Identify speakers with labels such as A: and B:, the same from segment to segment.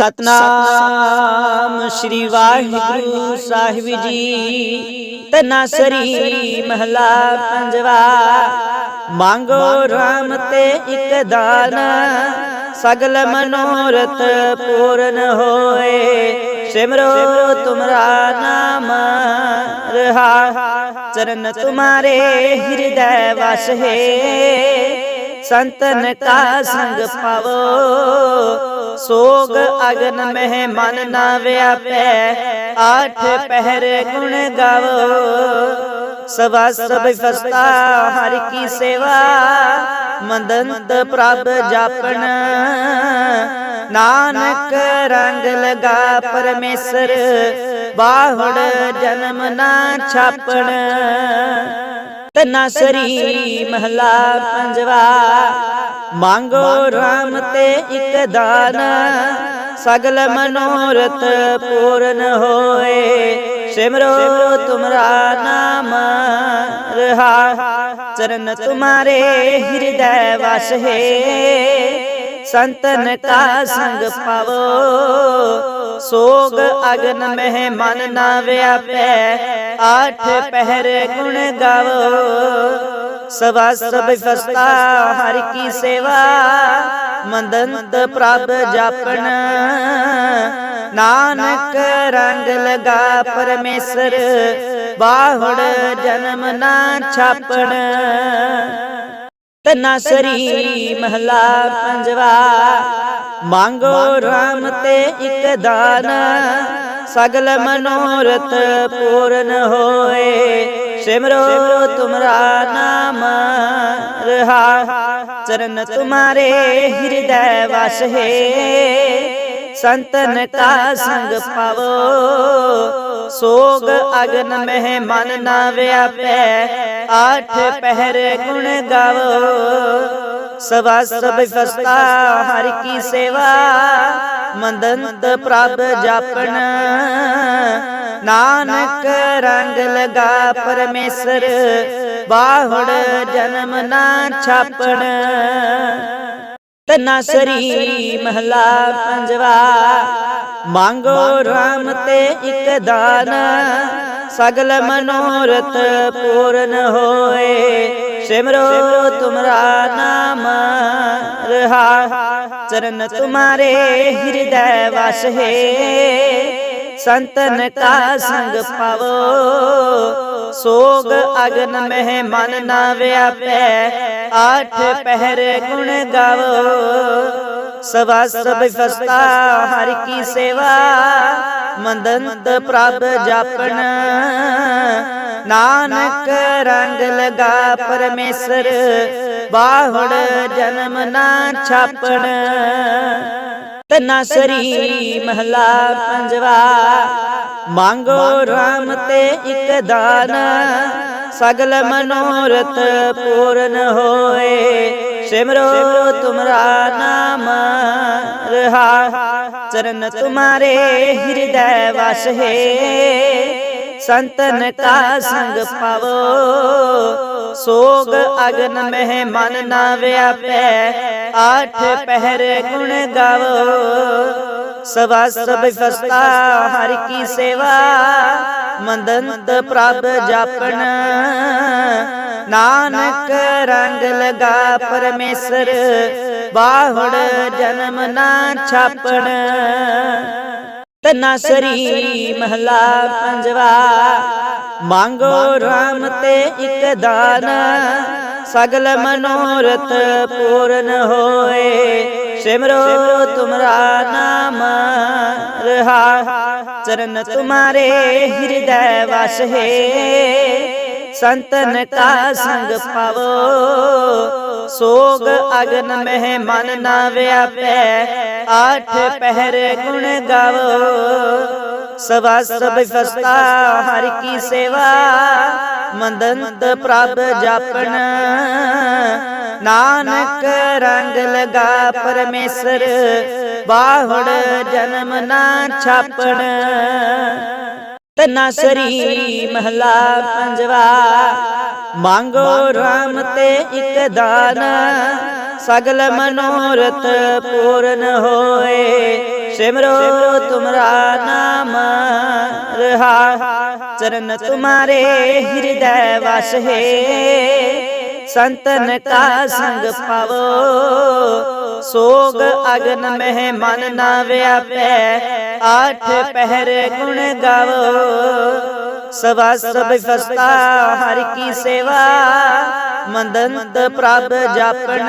A: ਸਤਨਾਮ ਸ਼੍ਰੀ ਵਾਹਿਗੁਰੂ ਸਾਹਿਬ ਜੀ। ਤਨਾਸਰੀ ਮਹਲਾ ਪੰਜਵਾ। ਮੰਗੋ RAM ਤੇ ਇਕ ਦਾਨ, ਸਗਲ ਮਨੋਰਥ ਪੂਰਨ ਹੋਏ। ਸਿਮਰੋ ਤੁਮਰਾ ਨਾਮ, ਰਹਾ। ਚਰਨ ਤੁਮਾਰੇ ਹਿਰਦੈ ਵਸ ਹੈ। ਸੰਤਨ ਕਾ ਸੰਗ ਪਾਵੋ। ਸੋਗ ਅਗਨ ਮਹਿ ਮਨ ਨਾ ਵਿਆਪੈ। ਆਠ ਪਹਿਰ ਗੁਣ ਗਾਵੋ। ਸਵਾ ਸਭ ਫਸਤਾ ਹਰ ਕੀ ਸੇਵਾ। ਮੰਦੰਤ ਪ੍ਰਭ ਜਾਪਣ ਨਾਨਕ ਰੰਗ ਲਗਾ ਪਰਮੇਸ਼ਰ। ਬਾਹੜ ਜਨਮ ਨਾ ਛਾਪਣ। ਤਨਾਸਰੀ ਮਹਲਾ ਪੰਜਵਾ। ਮੰਗੋ RAM ਤੇ ਇੱਕ ਦਾਨ। ਸਗਲ ਮਨੋਰਥ ਪੂਰਨ ਹੋਏ। ਸਿਮਰੋ ਤੁਮਰਾ ਨਾਮ ਰਹਾ। ਚਰਨ ਤੁਮਾਰੇ ਹਿਰਦੈ ਵਸ ਹੈ ਸੰਤਨ ਕਾ ਸੰਗ ਪਾਵੋ। ਸੋਗ ਅਗਨ ਮਹਿ ਮਨ ਨਾ ਵਿਆਪੈ। ਆਠ ਪਹਿਰ ਗੁਣ ਗਾਵੋ। ਸਵਾ ਸਭ ਫਸਤਾ ਹਰ ਕੀ ਸੇਵਾ। ਮੰਦੰਤ ਪ੍ਰਭ ਜਾਪਣ ਨਾਨਕ ਰੰਗ ਲਗਾ ਪਰਮੇਸ਼ਰ। ਬਾਹੜ ਜਨਮ ਨਾ ਛਾਪਣ। ਤਨਾਸਰੀ ਮਹਲਾ ਪੰਜਵਾ। ਮੰਗੋ RAM ਤੇ ਇੱਕ ਦਾਨ। ਸਗਲ ਮਨੋਰਥ ਪੂਰਨ ਹੋਏ। ਸਿਮਰੋ ਤੁਮਰਾ ਨਾਮ। ਰਹਾ। ਚਰਨ ਤੁਮਾਰੇ ਹਿਰਦੈ ਵਸ ਹੈ ਸੰਤਨ ਕਾ ਸੰਗ ਪਾਵੋ। ਸੋਗ ਅਗਨ ਮਹਿ ਮਨ ਨਾ ਵਿਆਪੈ। ਆਠ ਪਹਿਰ ਗੁਣ ਗਾਵੋ। ਸਵਾ ਸਭ ਫਸਤਾ ਹਰ ਕੀ ਸੇਵਾ। ਮੰਦੰਤ ਪ੍ਰਭ ਜਾਪਣ ਨਾਨਕ ਰੰਗ ਲਗਾ ਪਰਮੇਸ਼ਰ। ਬਾਹੜ ਜਨਮ ਨਾ ਛਾਪਣ। ਤਨਾਸਰੀ ਮਹਲਾ ਪੰਜਵਾ। ਮੰਗੋ RAM ਤੇ ਇੱਕ ਦਾਨ। ਸਗਲ ਮਨੋਰਥ ਪੂਰਨ ਹੋਏ। ਸਿਮਰੋ ਤੁਮਰਾ ਨਾਮ। ਰਹਾ। ਚਰਨ ਤੁਮਾਰੇ ਹਿਰਦੈ ਵਸ ਹੈ ਸੰਤਨ ਕਾ ਸੰਗ ਪਾਵੋ। ਸੋਗ ਅਗਨ ਮਹਿ ਮਨ ਨਾ ਵਿਆਪੈ। ਆਠ ਪਹਿਰ ਗੁਣ ਗਾਵੋ। ਸਵਾ ਸਭ ਫਸਤਾ ਹਰ ਕੀ ਸੇਵਾ। ਮੰਦੰਤ ਪ੍ਰਭ ਜਾਪਣ ਨਾਨਕ ਰੰਗ ਲਗਾ ਪਰਮੇਸ਼ਰ। ਬਾਹੜ ਜਨਮ ਨਾ ਛਾਪਣ। ਤਨਾਸਰੀ ਮਹਲਾ ਪੰਜਵਾ। ਮੰਗੋ RAM ਤੇ ਇੱਕ ਦਾਨ। ਸਗਲ ਮਨੋਰਥ ਪੂਰਨ ਹੋਏ। ਸਿਮਰੋ ਤੁਮਰਾ ਨਾਮ ਰਹਾ। ਚਰਨ ਤੁਮਾਰੇ ਹਿਰਦੈ ਵਸ ਹੈ ਸੰਤਨ ਕਾ ਸੰਗ ਪਾਵੋ। ਸੋਗ ਅਗਨ ਮਹਿ ਮਨ ਨਾ ਵਿਆਪੈ, ਆਠ ਪਹਿਰ ਗੁਣ ਗਾਵੋ। ਸਵਾ ਸਭ ਫਸਤਾ ਹਰ ਕੀ ਸੇਵਾ, ਮੰਦੰਤ ਪ੍ਰਭ ਜਾਪਣ ਨਾਨਕ ਰੰਗ ਲਗਾ ਪਰਮੇਸ਼ਰ, ਬਾਹੜ ਜਨਮ ਨਾ ਛਾਪਣ। ਤਨਾਸਰੀ ਮਹਲਾ ਪੰਜਵਾ। ਮੰਗੋ RAM ਤੇ ਇੱਕ ਦਾਨ। ਸਗਲ ਮਨੋਰਥ ਪੂਰਨ ਹੋਏ। ਸਿਮਰੋ ਤੁਮਰਾ ਨਾਮ ਰਹਾ। ਚਰਨ ਤੁਮਾਰੇ ਹਿਰਦੈ ਵਸ ਹੈ ਸੰਤਨ ਕਾ ਸੰਗ ਪਾਵੋ। ਸੋਗ ਅਗਨ ਮਹਿ ਮਨ ਨਾ ਵਿਆਪੈ। ਆਠ ਪਹਿਰ ਗੁਣ ਗਾਵੋ। ਸਵਾ ਸਭ ਫਸਤਾ ਹਰ ਕੀ ਸੇਵਾ। ਮੰਦੰਤ ਪ੍ਰਭ ਜਾਪਣ। ਨਾਨਕ ਰੰਗ ਲਗਾ ਪਰਮੇਸ਼ਰ। ਬਾਹੜ ਜਨਮ ਨਾ ਛਾਪਣ। ਤਨਾਸਰੀ ਮਹਲਾ ਪੰਜਵਾ। ਮੰਗੋ RAM ਤੇ ਇੱਕ ਦਾਨ। ਸਗਲ ਮਨੋਰਥ ਪੂਰਨ ਹੋਏ। ਸਿਮਰੋ ਤੁਮਰਾ ਨਾਮ ਰਹਾ। ਚਰਨ ਤੁਮਾਰੇ ਹਿਰਦੈ ਵਸ ਹੈ ਸੰਤਨ ਕਾ ਸੰਗ ਪਾਵੋ। ਸੋਗ ਅਗਨ ਮਹਿ ਮਨ ਨਾ ਵਿਆਪੈ। ਆਠ ਪਹਿਰ ਗੁਣ ਗਾਵੋ। ਸਵਾ ਸਭ ਫਸਤਾ ਹਰ ਕੀ ਸੇਵਾ। ਮੰਦੰਤ ਪ੍ਰਭ ਜਾਪਣ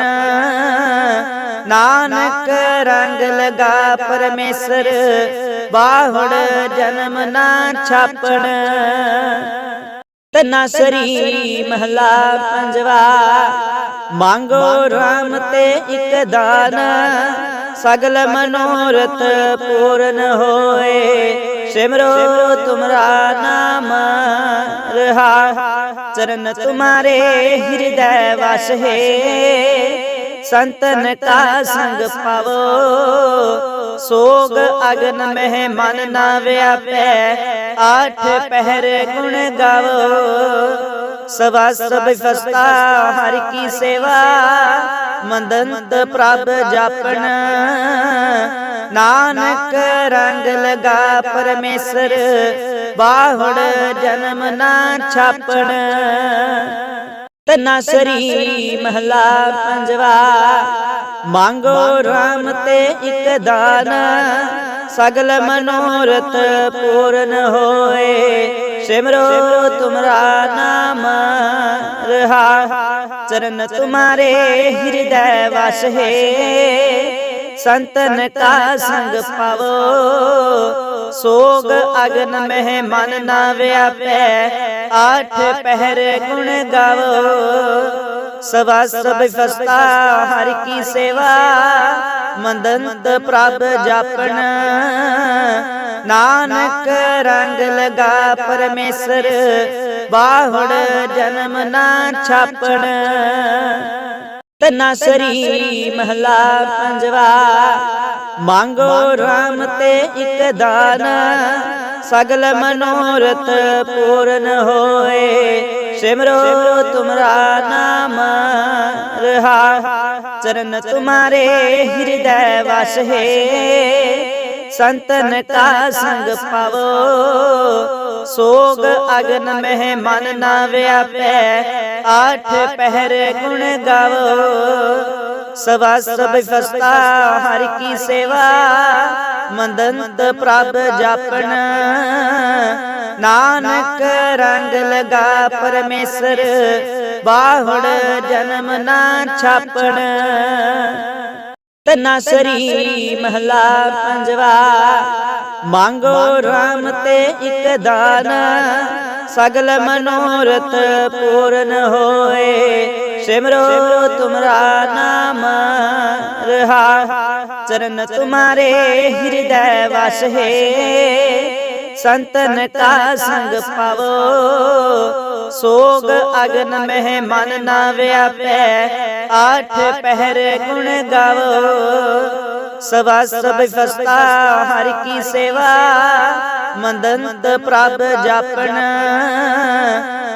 A: ਨਾਨਕ ਰੰਗ ਲਗਾ ਪਰਮੇਸ਼ਰ। ਬਾਹੜ ਜਨਮ ਨਾ ਛਾਪਣ। ਤਨਾਸਰੀ ਮਹਲਾ ਪੰਜਵਾ। ਮੰਗੋ RAM ਤੇ ਇੱਕ ਦਾਨ। ਸਗਲ ਮਨੋਰਥ ਪੂਰਨ ਹੋਏ। ਸਿਮਰੋ ਤੁਮਰਾ ਨਾਮ ਰਹਾ। ਚਰਨ ਤੁਮਾਰੇ ਹਿਰਦੈ ਵਸ ਹੈ ਸੰਤਨ ਕਾ ਸੰਗ ਪਾਵੋ। ਸੋਗ ਅਗਨ ਮਹਿ ਮਨ ਨਾ ਵਿਆਪੈ। ਆਠ ਪਹਿਰ ਗੁਣ ਗਾਵੋ। ਸਵਾ ਸਭ ਫਸਤਾ ਹਰ ਕੀ ਸੇਵਾ। ਮੰਦੰਤ ਪ੍ਰਭ ਜਾਪਣ ਨਾਨਕ ਰੰਗ ਲਗਾ ਪਰਮੇਸ਼ਰ। ਬਾਹੜ ਜਨਮ ਨਾ ਛਾਪਣ। ਤਨਾਸਰੀ ਮਹਲਾ ਪੰਜਵਾ। ਮੰਗੋ RAM ਤੇ ਇੱਕ ਦਾਨ। ਸਗਲ ਮਨੋਰਥ ਪੂਰਨ ਹੋਏ। ਸਿਮਰੋ ਤੁਮਰਾ ਨਾਮ ਰਹਾ। ਚਰਨ ਤੁਮਾਰੇ ਹਿਰਦੈ ਵਸ ਹੈ ਸੰਤਨ ਕਾ ਸੰਗ ਪਾਵੋ। ਸੋਗ ਅਗਨ ਮਹਿ ਮਨ ਨਾ ਵਿਆਪੈ। ਆਠ ਪਹਿਰ ਗੁਣ ਗਾਵੋ। ਸਵਾ ਸਭ ਫਸਤਾ ਹਰ ਕੀ ਸੇਵਾ। ਮੰਦੰਤ ਪ੍ਰਭ ਜਾਪਣ। ਨਾਨਕ ਰੰਗ ਲਗਾ ਪਰਮੇਸ਼ਰ। ਬਾਹੜ ਜਨਮ ਨਾ ਛਾਪਣ। ਤਨਾਸਰੀ ਮਹਲਾ ਪੰਜਵਾ। ਮੰਗੋ RAM ਤੇ ਇੱਕ ਦਾਨ। ਸਗਲ ਮਨੋਰਥ ਪੂਰਨ ਹੋਏ। ਸਿਮਰੋ ਤੁਮਰਾ ਨਾਮ। ਰਹਾ। ਚਰਨ ਤੁਮਾਰੇ ਹਿਰਦੈ ਵਸ ਹੈ ਸੰਤਨ ਕਾ ਸੰਗ ਪਾਵੋ। ਸੋਗ ਅਗਨ ਮਹਿ ਮਨ ਨਾ ਵਿਆਪੈ। ਆਠ ਪਹਿਰ ਗੁਣ ਗਾਵੋ। ਸਵਾ ਸਭ ਫਸਤਾ ਹਰ ਕੀ ਸੇਵਾ। ਮੰਦੰਤ ਪ੍ਰਭ ਜਾਪਣ ਨਾਨਕ ਰੰਗ ਲਗਾ ਪਰਮੇਸ਼ਰ। ਬਾਹੜ ਜਨਮ ਨਾ ਛਾਪਣ। ਤਨਾਸਰੀ ਮਹਲਾ ਪੰਜਵਾ। ਮੰਗੋ RAM ਤੇ ਇੱਕ ਦਾਨ। ਸਗਲ ਮਨੋਰਥ ਪੂਰਨ ਹੋਏ। ਸਿਮਰੋ ਤੁਮਰਾ ਨਾਮ ਰਹਾ। ਚਰਨ ਤੁਮਾਰੇ ਹਿਰਦੈ ਵਸ ਹੈ ਸੰਤਨ ਕਾ ਸੰਗ ਪਾਵੋ। ਸੋਗ ਅਗਨ ਮਹਿ ਮਨ ਨਾ ਵਿਆਪੈ। ਆਠ ਪਹਿਰ ਗੁਣ ਗਾਵੋ। ਸਵਾ ਸਭ ਫਸਤਾ ਹਰ ਕੀ ਸੇਵਾ। ਮੰਦੰਤ ਪ੍ਰਭ ਜਾਪਣ।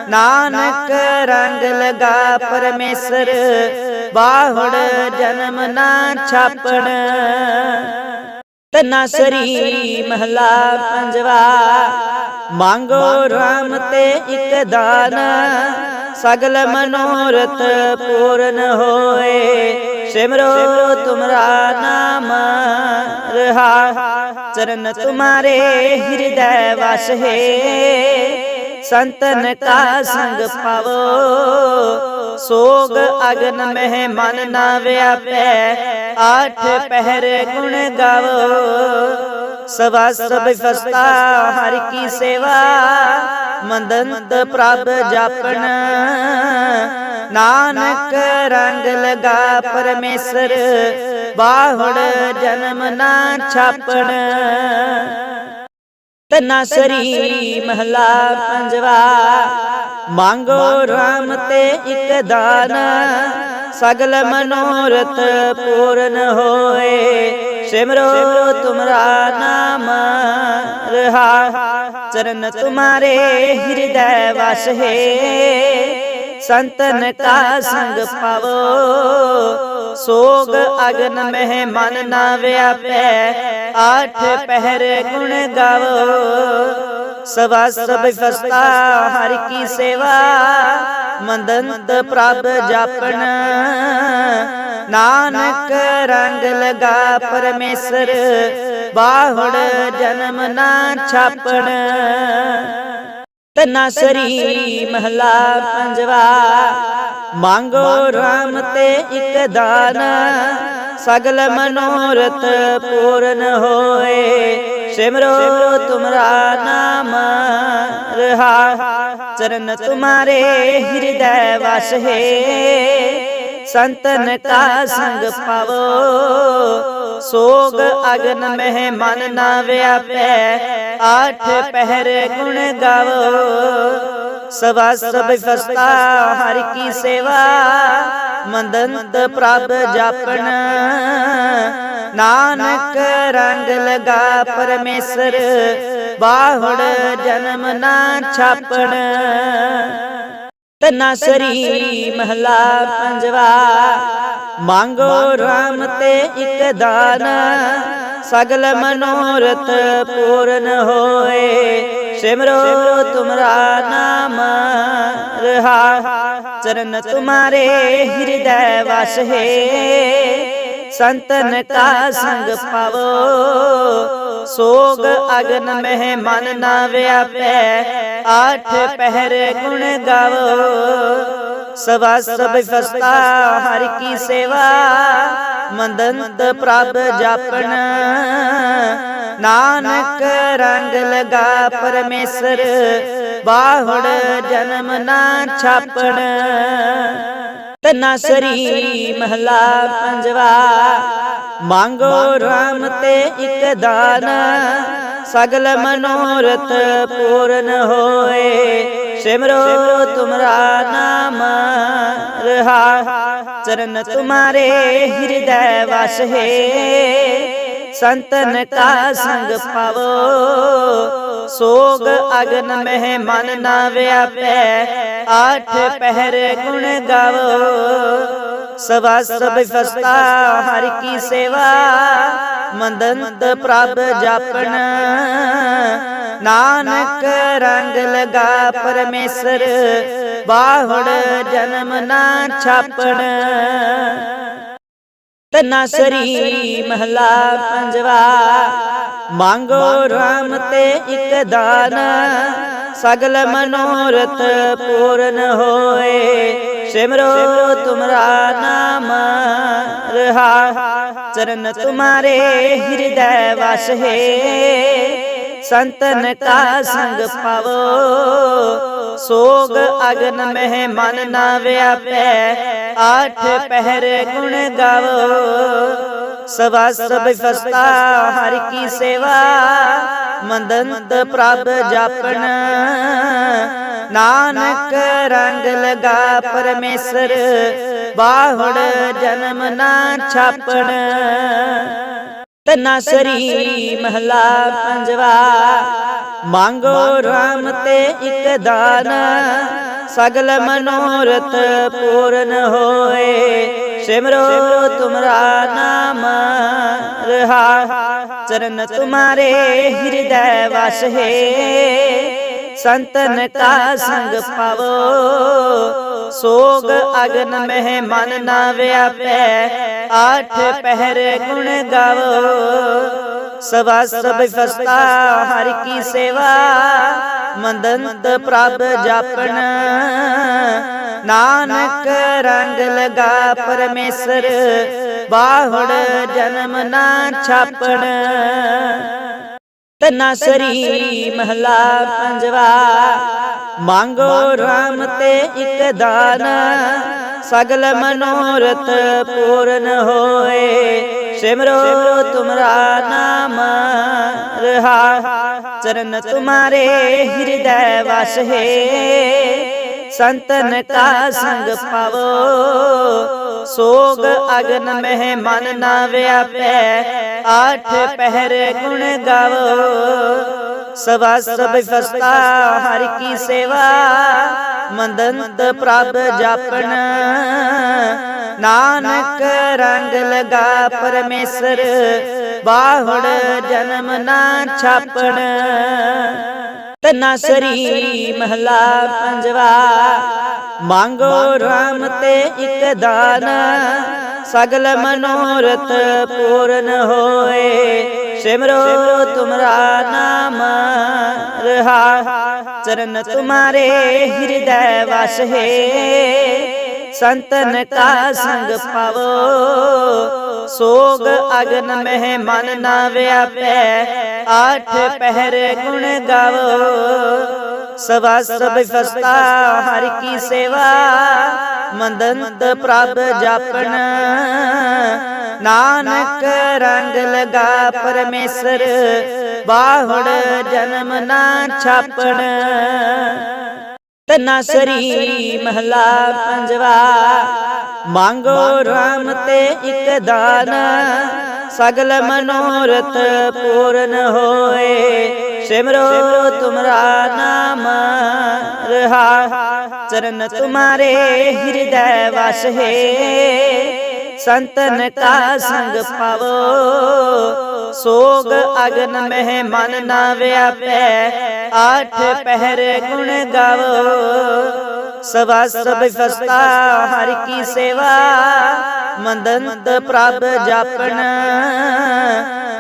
A: ਨਾਨਕ ਰੰਗ ਲਗਾ ਪਰਮੇਸ਼ਰ। ਬਾਹੜ ਜਨਮ ਨਾ ਛਾਪਣ। ਤਨਾਸਰੀ ਮਹਲਾ ਪੰਜਵਾ। ਮੰਗੋ RAM ਤੇ ਇੱਕ ਦਾਨ। ਸਗਲ ਮਨੋਰਥ ਪੂਰਨ ਹੋਏ। ਸਿਮਰੋ ਤੁਮਰਾ ਨਾਮ ਰਹਾ। ਚਰਨ ਤੁਮਾਰੇ ਹਿਰਦੈ ਵਸ ਹੈ ਸੰਤਨ ਕਾ ਸੰਗ ਪਾਵੋ। ਸੋਗ ਅਗਨ ਮਹਿ ਮਨ ਨਾ ਵਿਆਪੈ। ਆਠ ਪਹਿਰ ਗੁਣ ਗਾਵੋ। ਸਵਾ ਸਭ ਫਸਤਾ ਹਰ ਕੀ ਸੇਵਾ। ਮੰਦੰਤ ਪ੍ਰਭ ਜਾਪਣ। ਨਾਨਕ ਰੰਗ ਲਗਾ ਪਰਮੇਸ਼ਰ। ਬਾਹੜ ਜਨਮ ਨਾ ਛਾਪਣ। ਤਨਾਸਰੀ ਮਹਲਾ ਪੰਜਵਾ। ਮੰਗੋ RAM ਤੇ ਇੱਕ ਦਾਨ। ਸਗਲ ਮਨੋਰਥ ਪੂਰਨ ਹੋਏ। ਸਿਮਰੋ ਤੁਮਰਾ ਨਾਮ ਰਹਾ। ਚਰਨ ਤੁਮਾਰੇ ਹਿਰਦੈ ਵਸ ਹੈ ਸੰਤਨ ਕਾ ਸੰਗ ਪਾਵੋ। ਸੋਗ ਅਗਨ ਮਹਿ ਮਨ ਨਾ ਵਿਆਪੈ। ਆਠ ਪਹਿਰ ਗੁਣ ਗਾਵੋ। ਸਵਾ ਸਭ ਫਸਤਾ ਹਰ ਕੀ ਸੇਵਾ। ਮੰਦੰਤ ਪ੍ਰਭ ਜਾਪਣ। ਨਾਨਕ ਰੰਗ ਲਗਾ ਪਰਮੇਸ਼ਰ। ਬਾਹੜ ਜਨਮ ਨਾ ਛਾਪਣ। ਤਨਾਸਰੀ ਮਹਲਾ ਪੰਜਵਾ। ਮੰਗੋ RAM ਤੇ ਇੱਕ ਦਾਨ। ਸਗਲ ਮਨੋਰਥ ਪੂਰਨ ਹੋਏ। ਸਿਮਰੋ ਤੁਮਰਾ ਨਾਮ ਰਹਾ। ਚਰਨ ਤੁਮਾਰੇ ਹਿਰਦੈ ਵਸ ਹੈ ਸੰਤਨ ਕਾ ਸੰਗ ਪਾਵੋ। ਸੋਗ ਅਗਨ ਮਹਿ ਮਨ ਨਾ ਵਿਆਪੈ। ਆਠ ਪਹਿਰ ਗੁਣ ਗਾਵੋ। ਸਵਾ ਸਭ ਫਸਤਾ ਹਰ ਕੀ ਸੇਵਾ। ਮੰਦੰਤ ਪ੍ਰਭ ਜਾਪਣ ਨਾਨਕ ਰੰਗ ਲਗਾ ਪਰਮੇਸ਼ਰ। ਬਾਹੜ ਜਨਮ ਨਾ ਛਾਪਣ। ਤਨਾਸਰੀ ਮਹਲਾ ਪੰਜਵਾ। ਮੰਗੋ RAM ਤੇ ਇੱਕ ਦਾਨ। ਸਗਲ ਮਨੋਰਥ ਪੂਰਨ ਹੋਏ। ਸਿਮਰੋ ਤੁਮਰਾ ਨਾਮ ਰਹਾ। ਚਰਨ ਤੁਮਾਰੇ ਹਿਰਦੈ ਵਸ ਹੈ ਸੰਤਨ ਕਾ ਸੰਗ ਪਾਵੋ। ਸੋਗ ਅਗਨ ਮਹਿ ਮਨ ਨਾ ਵਿਆਪੈ। ਆਠ ਪਹਿਰ ਗੁਣ ਗਾਵੋ। ਸਵਾ ਸਭ ਫਸਤਾ ਹਰ ਕੀ ਸੇਵਾ। ਮੰਦੰਤ ਪ੍ਰਭ ਜਾਪਣ ਨਾਨਕ ਰੰਗ ਲਗਾ ਪਰਮੇਸ਼ਰ। ਬਾਹੜ ਜਨਮ ਨਾ ਛਾਪਣ। ਤਨਾਸਰੀ ਮਹਲਾ ਪੰਜਵਾ। ਮੰਗੋ RAM ਤੇ ਇੱਕ ਦਾਨ। ਸਗਲ ਮਨੋਰਥ ਪੂਰਨ ਹੋਏ। ਸਿਮਰੋ ਤੁਮਰਾ ਨਾਮ ਰਹਾ। ਚਰਨ ਤੁਮਾਰੇ ਹਿਰਦੈ ਵਸ ਹੈ ਸੰਤਨ ਕਾ ਸੰਗ ਪਾਵੋ। ਸੋਗ ਅਗਨ ਮਹਿ ਮਨ ਨਾ ਵਿਆਪੈ। ਆਠ ਪਹਿਰ ਗੁਣ ਗਾਵੋ। ਸਵਾ ਸਭ ਫਸਤਾ ਹਰ ਕੀ ਸੇਵਾ। ਮੰਦੰਤ ਪ੍ਰਭ ਜਾਪਣ ਨਾਨਕ ਰੰਗ ਲਗਾ ਪਰਮੇਸ਼ਰ। ਬਾਹੜ ਜਨਮ ਨਾ ਛਾਪਣ। ਤਨਾਸਰੀ ਮਹਲਾ ਪੰਜਵਾ। ਮੰਗੋ RAM ਤੇ ਇੱਕ ਦਾਨ। ਸਗਲ ਮਨੋਰਥ ਪੂਰਨ ਹੋਏ। ਸਿਮਰੋ ਤੁਮਰਾ ਨਾਮ। ਰਹਾ ਚਰਨ ਤੁਮਾਰੇ ਹਿਰਦੈ ਵਸ ਹੈ ਸੰਤਨ ਕਾ ਸੰਗ ਪਾਵੋ। ਸੋਗ ਅਗਨ ਮਹਿ ਮਨ ਨਾ ਵਿਆਪੈ। ਆਠ ਪਹਿਰ ਗੁਣ ਗਾਵੋ। ਸਵਾ ਸਭ ਫਸਤਾ ਹਰ ਕੀ ਸੇਵਾ, ਮੰਦੰਤ ਪ੍ਰਭ ਜਾਪਣ। ਨਾਨਕ ਰੰਗ ਲਗਾ ਪਰਮੇਸ਼ਰ, ਬਾਹੜ ਜਨਮ ਨਾ ਛਾਪਣ। ਤਨਾਸਰੀ ਮਹਲਾ ਪੰਜਵਾ, ਮੰਗੋ RAM ਤੇ ਇੱਕ ਦਾਨ। ਸਗਲ ਮਨੋਰਥ ਪੂਰਨ ਹੋਏ। ਸਿਮਰੋ, ਤੁਮਰਾ ਨਾਮ ਰਹਾ। ਚਰਨ ਤੁਮਾਰੇ ਹਿਰਦੈ ਵਸ ਹੈ। ਸੰਤਨ ਕਾ ਸੰਗ ਪਾਵੋ। ਸੋਗ ਅਗਨ ਮਹਿ ਮਨ ਨਾ ਵਿਆਪੈ। ਆਠ ਪਹਿਰ ਗੁਣ ਗਾਵੋ। ਸਵਾ ਸਭ ਫਸਤਾ ਹਰ ਕੀ ਸੇਵਾ। ਮੰਦੰਤ ਪ੍ਰਭ ਜਾਪਣ ਨਾਨਕ ਰੰਗ ਲਗਾ ਪਰਮੇਸ਼ਰ, ਬਾਹੜ ਜਨਮ ਨਾ ਛਾਪਣ। ਤਨਾਸਰੀ ਮਹਲਾ ਪੰਜਵਾ, ਮੰਗੋ ਰਾਮ ਤੇ ਇੱਕ ਦਾਨ। ਸਗਲ ਮਨੋਰਥ ਪੂਰਨ ਹੋਏ। ਸਿਮਰੋ ਤੁਮਰਾ ਨਾਮ ਰਹਾ। ਚਰਨ ਤੁਮਾਰੇ ਹਿਰਦੈ ਵਸ ਹੈ। ਸੰਤਨ ਕਾ ਸੰਗ ਪਾਵੋ। ਸੋਗ ਅਗਨ ਮਹਿ ਮਨ ਨਾ ਵਿਆਪੈ। ਆਠ ਪਹਿਰ ਗੁਣ ਗਾਵੋ। ਸਵਾ ਸਭ ਫਸਤਾ ਹਰ ਕੀ ਸੇਵਾ। ਮੰਦੰਤ ਪ੍ਰਭ ਜਾਪਣ ਨਾਨਕ ਰੰਗ ਲਗਾ ਪਰਮੇਸ਼ਰ, ਬਾਹੜ ਜਨਮ ਨਾ ਛਾਪਣ। ਤਨਾਸਰੀ ਮਹਲਾ ਪੰਜਵਾ, ਮੰਗੋ RAM ਤੇ ਇੱਕ ਦਾਨ। ਸਗਲ ਮਨੋਰਥ ਪੂਰਨ ਹੋਏ, ਸਿਮਰੋ ਤੁਮਰਾ ਨਾਮ ਰਹਾ। ਚਰਨ ਤੁਮਾਰੇ ਹਿਰਦੈ ਵਸ ਹੈ। ਸੰਤਨ ਕਾ ਸੰਗ ਪਾਵੋ। ਸੋਗ ਅਗਨ ਮਹਿ ਮਨ ਨਾ ਵਿਆਪੈ। ਆਠ ਪਹਿਰ ਗੁਣ ਗਾਵੋ। ਸਵਾ ਸਭ ਫਸਤਾ ਹਰ ਕੀ ਸੇਵਾ। ਮੰਦੰਤ ਪ੍ਰਭ ਜਾਪਣ। ਨਾਨਕ ਰੰਗ ਲਗਾ ਪਰਮੇਸ਼ਰ, ਬਾਹੜ ਜਨਮ ਨਾ ਛਾਪਣ। ਤਨਾਸਰੀ ਮਹਲਾ ਪੰਜਵਾ, ਮੰਗੋ RAM ਤੇ ਇੱਕ ਦਾਨ। ਸਗਲ ਮਨੋਰਥ ਪੂਰਨ ਹੋਏ। ਸਿਮਰੋ ਤੁਮਰਾ ਨਾਮ, ਰਹਾ ਚਰਨ ਤੁਮਾਰੇ ਹਿਰਦੈ ਵਸ ਹੈ ਸੰਤਨ ਕਾ ਸੰਗ ਪਾਵੋ, ਸੋਗ ਅਗਨ ਮਹਿ ਮਨ ਨਾ ਵਿਆਪੈ। ਆਠ ਪਹਿਰ ਗੁਣ ਗਾਵੋ ਸਵਾ ਸਭ ਫਸਤਾ ਹਰ ਕੀ ਸੇਵਾ, ਮੰਦੰਤ ਪ੍ਰਭ ਜਾਪਣ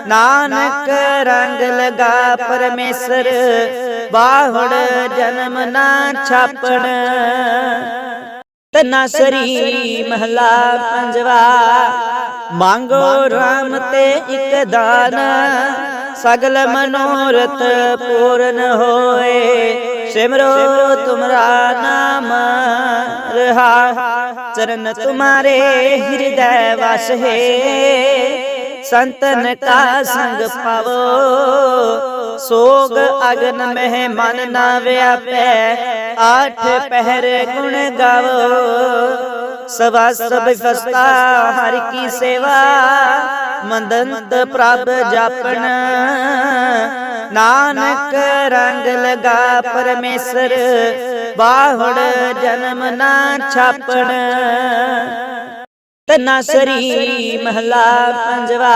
A: ਨਾਨਕ ਰੰਗ ਲਗਾ ਪਰਮੇਸ਼ਰ ਬਾਹੜ ਜਨਮ ਨਾ ਛਾਪਣ। ਤਨਾਸਰੀ ਮਹਲਾ ਪੰਜਵਾ, ਮੰਗੋ ਰਾਮ ਤੇ ਇੱਕ ਦਾਨ। ਸਗਲ ਮਨੋਰਥ ਪੂਰਨ ਹੋਏ। ਸਿਮਰੋ ਤੁਮਰਾ ਨਾਮ ਰਹਾ। ਚਰਨ ਤੁਮਾਰੇ ਹਿਰਦੈ ਵਸ ਹੈ। ਸੰਤਨ ਕਾ ਸੰਗ ਪਾਵੋ। ਸੋਗ ਅਗਨ ਮਹਿ ਮਨ ਨਾ ਵਿਆਪੈ। ਆਠ ਪਹਿਰ ਗੁਣ ਗਾਵੋ। ਸਵਾ ਸਭ ਫਸਤਾ ਹਰ ਕੀ ਸੇਵਾ, ਮੰਦੰਤ ਪ੍ਰਭ ਜਾਪਣ ਨਾਨਕ ਰੰਗ ਲਗਾ ਪਰਮੇਸ਼ਰ, ਬਾਹੜ ਜਨਮ ਨਾ ਛਾਪਣ। ਤਨਾਸਰੀ ਮਹਲਾ ਪੰਜਵਾ,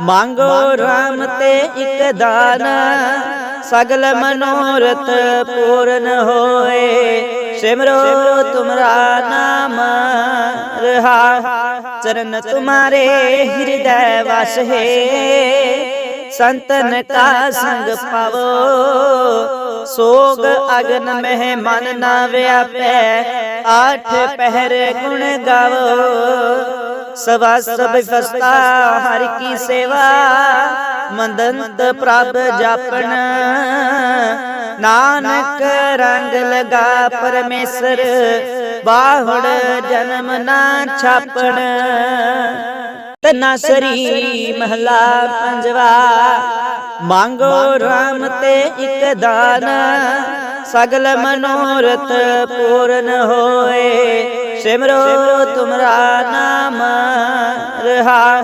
A: ਮੰਗੋ RAM ਤੇ ਇੱਕ ਦਾਨ। ਸਗਲ ਮਨੋਰਥ ਪੂਰਨ ਹੋਏ। ਸਿਮਰੋ ਤੁਮਰਾ ਨਾਮ ਰਹਾ। ਚਰਨ ਤੁਮਾਰੇ ਹਿਰਦੈ ਵਸ ਹੈ। ਸੰਤਨ ਕਾ ਸੰਗ ਪਾਵੋ। ਸੋਗ ਅਗਨ ਮਹਿ ਮਨ ਨਾ ਵਿਆਪੈ। ਆਠ ਪਹਿਰ ਗੁਣ ਗਾਵੋ। ਸਵਾ ਸਭ ਫਸਤਾ ਹਰ ਕੀ ਸੇਵਾ। ਮੰਦੰਤ ਪ੍ਰਭ ਜਾਪਣ ਨਾਨਕ ਰੰਗ ਲਗਾ ਪਰਮੇਸ਼ਰ। ਬਾਹੜ ਜਨਮ ਨਾ ਛਾਪਣ। ਤਨਾਸਰੀ ਮਹਲਾ ਪੰਜਵਾ। ਮੰਗੋ RAM ਤੇ ਇੱਕ ਦਾਨ। ਸਗਲ ਮਨੋਰਥ ਪੂਰਨ ਹੋਏ। ਸਿਮਰੋ ਤੁਮਰਾ ਨਾਮ। ਰਹਾ।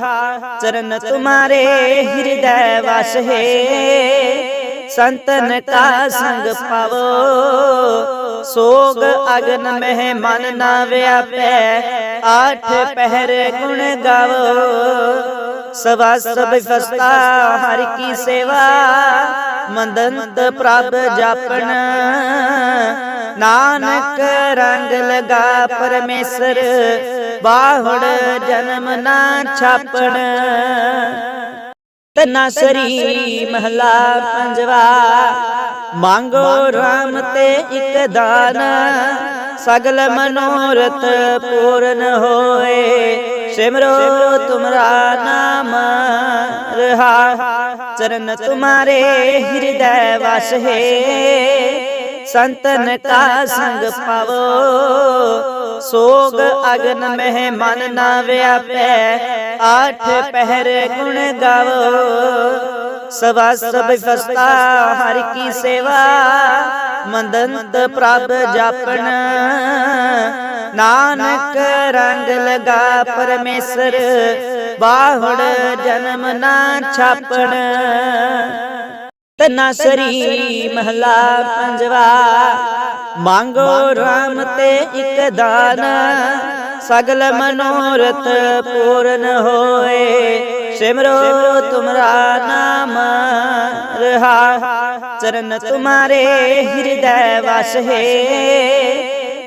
A: ਚਰਨ ਤੁਮਾਰੇ ਹਿਰਦੈ ਵਸ ਹੈ ਸੰਤਨ ਕਾ ਸੰਗ ਪਾਵੋ। ਸੋਗ ਅਗਨ ਮਹਿ ਮਨ ਨਾ ਵਿਆਪੈ। ਆਠ ਪਹਿਰ ਗੁਣ ਗਾਵੋ। ਸਵਾ ਸਭ ਫਸਤਾ ਹਰ ਕੀ ਸੇਵਾ। ਮੰਦੰਤ ਪ੍ਰਭ ਜਾਪਣ ਨਾਨਕ ਰੰਗ ਲਗਾ ਪਰਮੇਸ਼ਰ। ਬਾਹੜ ਜਨਮ ਨਾ ਛਾਪਣ। ਤਨਾਸਰੀ ਮਹਲਾ ਪੰਜਵਾ। ਮੰਗੋ RAM ਤੇ ਇੱਕ ਦਾਨ। ਸਗਲ ਮਨੋਰਥ ਪੂਰਨ ਹੋਏ। ਸਿਮਰੋ ਤੁਮਰਾ ਨਾਮ ਰਹਾ। ਚਰਨ ਤੁਮਾਰੇ ਹਿਰਦੈ ਵਸ ਹੈ ਸੰਤਨ ਕਾ ਸੰਗ ਪਾਵੋ। ਸੋਗ ਅਗਨ ਮਹਿ ਮਨ ਨਾ ਵਿਆਪੈ। ਆਠ ਪਹਿਰ ਗੁਣ ਗਾਵੋ। ਸਵਾ ਸਭ ਫਸਤਾ ਹਰ ਕੀ ਸੇਵਾ। ਮੰਦੰਤ ਪ੍ਰਭ ਜਾਪਣ ਨਾਨਕ ਰੰਗ ਲਗਾ ਪਰਮੇਸ਼ਰ। ਬਾਹੜ ਜਨਮ ਨਾ ਛਾਪਣ। ਤਨਾਸਰੀ ਮਹਲਾ ਪੰਜਵਾ। ਮੰਗੋ RAM ਤੇ ਇੱਕ ਦਾਨ। ਸਗਲ ਮਨੋਰਥ ਪੂਰਨ ਹੋਏ। ਸਿਮਰੋ ਤੁਮਰਾ ਨਾਮ। ਰਹਾ। ਚਰਨ ਤੁਮਾਰੇ ਹਿਰਦੈ ਵਸ ਹੈ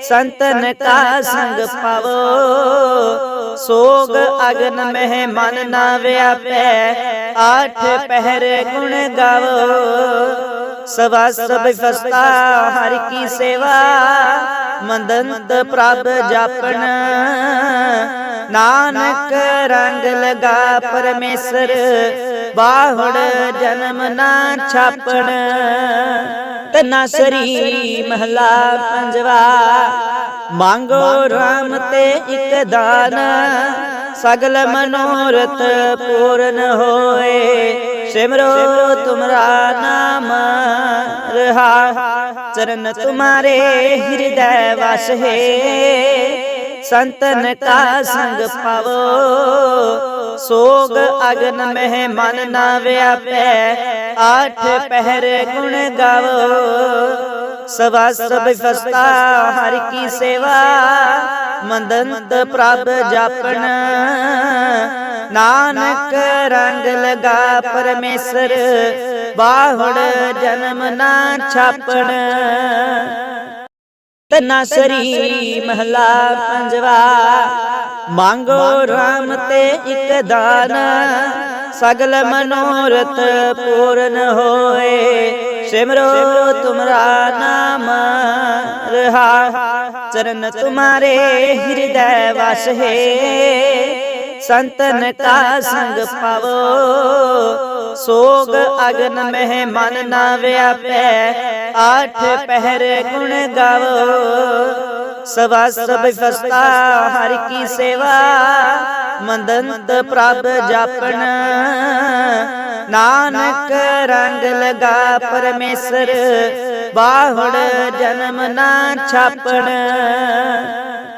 A: ਸੰਤਨ ਕਾ ਸੰਗ ਪਾਵੋ। ਸੋਗ ਅਗਨ ਮਹਿ ਮਨ ਨਾ ਵਿਆਪੈ। ਆਠ ਪਹਿਰ ਗੁਣ ਗਾਵੋ। ਸਵਾ ਸਭ ਫਸਤਾ ਹਰ ਕੀ ਸੇਵਾ। ਮੰਦੰਤ ਪ੍ਰਭ ਜਾਪਣ। ਨਾਨਕ ਰੰਗ ਲਗਾ ਪਰਮੇਸ਼ਰ, ਬਾਹੜ ਜਨਮ ਨਾ ਛਾਪਣ। ਤਨਾਸਰੀ ਮਹਲਾ ਪੰਜਵਾ, ਮੰਗੋ RAM ਤੇ ਇੱਕ ਦਾਨ। ਸਗਲ ਮਨੋਰਥ ਪੂਰਨ ਹੋਏ, ਸਿਮਰੋ ਤੁਮਰਾ ਨਾਮ ਰਹਾ। ਚਰਨ ਤੁਮਾਰੇ ਹਿਰਦੈ ਵਸ ਹੈ। ਸੰਤਨ ਕਾ ਸੰਗ ਪਾਵੋ। ਸੋਗ ਅਗਨ ਮਹਿ ਮਨ ਨਾ ਵਿਆਪੈ। ਆਠ ਪਹਿਰ ਗੁਣ ਗਾਵੋ। ਸਵਾ ਸਭ ਫਸਤਾ ਹਰ ਕੀ ਸੇਵਾ। ਮੰਦੰਤ ਪ੍ਰਭ ਜਾਪਣ। ਨਾਨਕ ਰੰਗ ਲਗਾ ਪਰਮੇਸ਼ਰ। ਬਾਹੜ ਜਨਮ ਨਾ ਛਾਪਣ। ਤਨਾਸਰੀ ਮਹਲਾ ਪੰਜਵਾ। ਮੰਗੋ RAM ਤੇ ਇੱਕ ਦਾਨ। ਸਗਲ ਮਨੋਰਥ ਪੂਰਨ ਹੋਏ। ਸਿਮਰੋ ਤੁਮਰਾ ਨਾਮ। ਰਹਾ। ਚਰਨ ਤੁਮਾਰੇ ਹਿਰਦੈ ਵਸ ਹੈ ਸੰਤਨ ਕਾ ਸੰਗ ਪਾਵੋ। ਸੋਗ ਅਗਨ ਮਹਿ ਮਨ ਨਾ ਵਿਆਪੈ। ਆਠ ਪਹਿਰ ਗੁਣ ਗਾਵੋ। ਸਵਾ ਸਭ ਫਸਤਾ ਹਰ ਕੀ ਸੇਵਾ। ਮੰਦੰਤ ਪ੍ਰਭ ਜਾਪਣ। ਨਾਨਕ ਰੰਗ ਲਗਾ ਪਰਮੇਸ਼ਰ। ਬਾਹੜ ਜਨਮ ਨਾ ਛਾਪਣ।